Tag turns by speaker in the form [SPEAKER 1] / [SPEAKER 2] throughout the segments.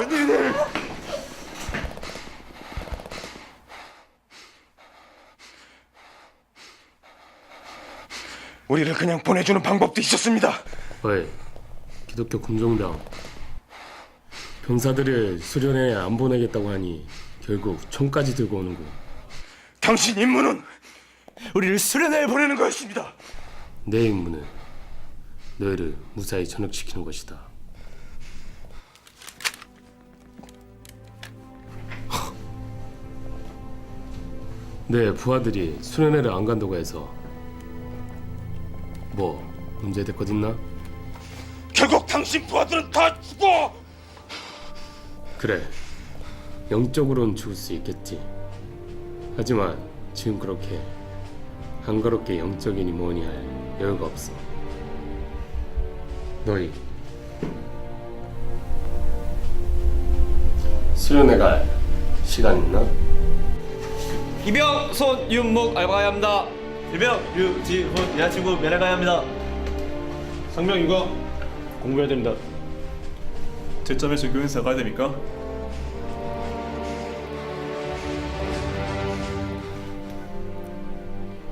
[SPEAKER 1] 웬일이니? 우리를 그냥 보내주는 방법도 있었습니다.
[SPEAKER 2] 어이, 기독교 군종병. 병사들을 수련에 안 보내겠다고 하니 결국 총까지 들고 오는군.
[SPEAKER 1] 당신 임무는 우리를 수련회에 보내는 것입니다.
[SPEAKER 2] 내 임무는 너희를 무사히 전역시키는 것이다. 내 부하들이 수련회를 안 간다고 해서 뭐 문제 될 것 있나?
[SPEAKER 1] 결국 당신 부하들은 다 죽어.
[SPEAKER 2] 그래 영적으로는 죽을 수 있겠지 하지만 지금 그렇게 한가롭게 영적이니 뭐니 할 여유가 없어 너희 수련회 갈 시간 있나?
[SPEAKER 3] 이병 손 윤목 알바야 합니다.
[SPEAKER 4] 일명 유지훈 여자친구 면회 가야 합니다.
[SPEAKER 3] 상명 이거 공부해야 됩니다.
[SPEAKER 4] 제점에서 교인사 가야 됩니까?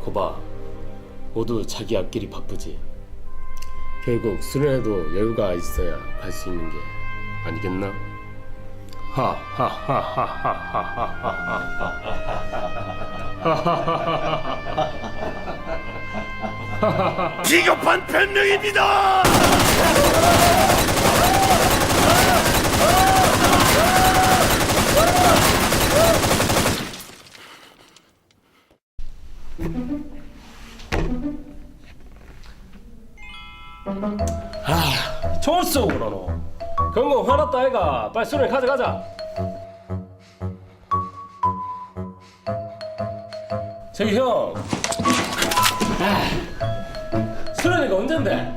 [SPEAKER 2] 거봐 모두 자기 앞길이 바쁘지 결국 수련회도 여유가 있어야 갈 수 있는 게 아니겠나?
[SPEAKER 1] 비겁한 변명입니다.
[SPEAKER 2] 총을 쏘고 그러노 경고 화났다 애가. 빨리 수련회 가져가자 저기 형 아, 수련회가 언젠데?